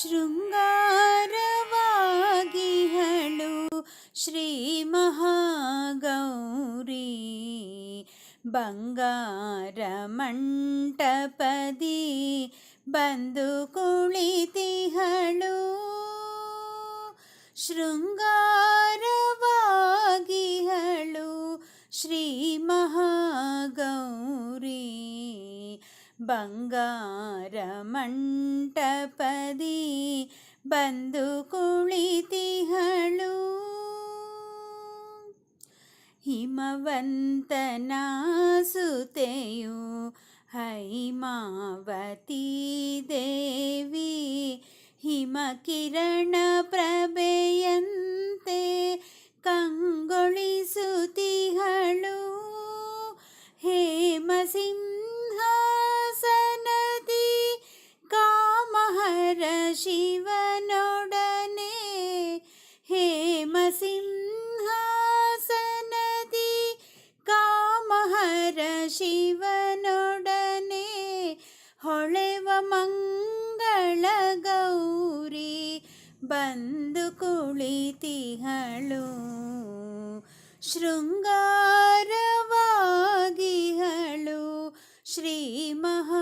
ಶೃಂಗಾರವಾಗಿಹಳು ಶ್ರೀ ಮಹಾಗೌರಿ. ಬಂಗಾರ ಮಂಟಪದಿ ಬಂದು ಕುಳಿತಿಹಳು. ಶೃಂಗಾರವಾಗಿಹಳು ಬಂಗಾರ ಮಂಟಪದಿ ಬಂದು ಕುಳಿತಿಹಳು. ಹಿಮವಂತನ ಸುತೆಯು ಹೈಮಾವತಿ ದೇವಿ ಹಿಮಕಿರಣ ಪ್ರಭೆಯಂತೆ ಕಂಗೊಳಿಸುತ್ತಿಹಳು ಕುಳಿತಿಹಳು ಶೃಂಗಾರವಾಗಿಹಳು ಶ್ರೀ ಮಹಾಗೌರಿ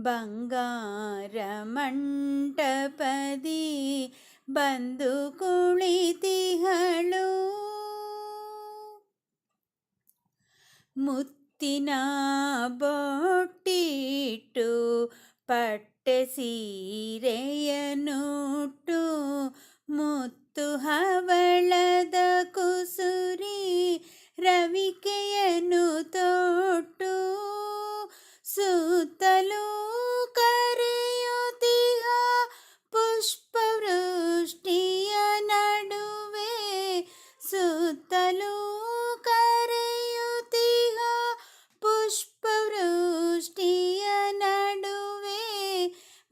ಬಂಗಾರ ಮಂಟಪದಿ ಬಂದು ಕುಳಿತಿಹಳು ಮುತ್ತಿನ ಬೊಟ್ಟಿಟ್ಟು ಪಟ್ಟೆ ಸೀರೆಯನ್ನುಟ್ಟು ಮುತ್ತು ಹವಳದ ಕುಸುರಿ ರವಿಕೆಯನ್ನು ತೊಟ್ಟು ಸುತ್ತಲೂ ಕರೆಯುತ್ತಿಹ ಪುಷ್ಪವೃಷ್ಟಿಯ ನಡುವೆ ಸುತ್ತಲೂ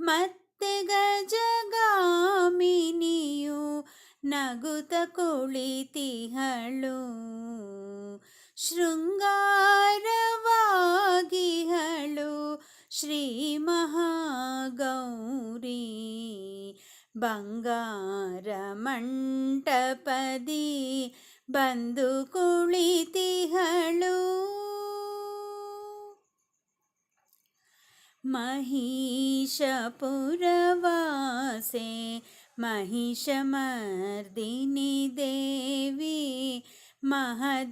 ಮತ್ತೆ ಗಜಗಾಮಿನಿಯು ನಗುತ ಕುಳಿತಿಹಳು ಶೃಂಗಾರವಾಗಿಹಳು ಶ್ರೀ ಮಹಾಗೌರಿ. ಬಂಗಾರ ಮಂಟಪದಿ ಬಂದು ಕುಳಿತಿಹಳು महिषपुरवासे महिषमर्दिनि देवी महदादिमायेयु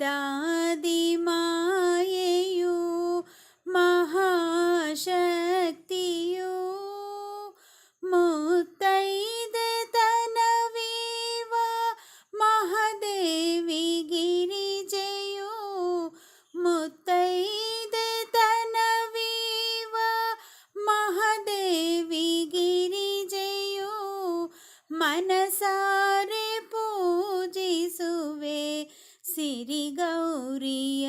ಸಿರಿಗೌರಿಯ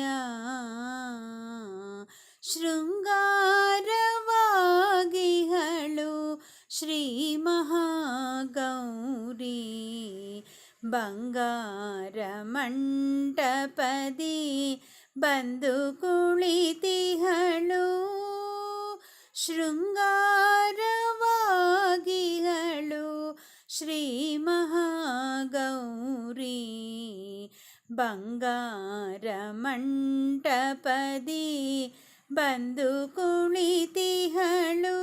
ಶೃಂಗಾರವಾಗಿಹಳು ಶ್ರೀ ಮಹಾಗೌರಿ ಬಂಗಾರ ಮಂಟಪದಿ ಬಂದು ಕುಳಿತಿಹಳು ಶೃಂಗಾರವಾಗಿಹಳು ಶ್ರೀ ಬಂಗಾರಮಂಟಪದಿ ಬಂದು ಕುಳಿತಿಹಳು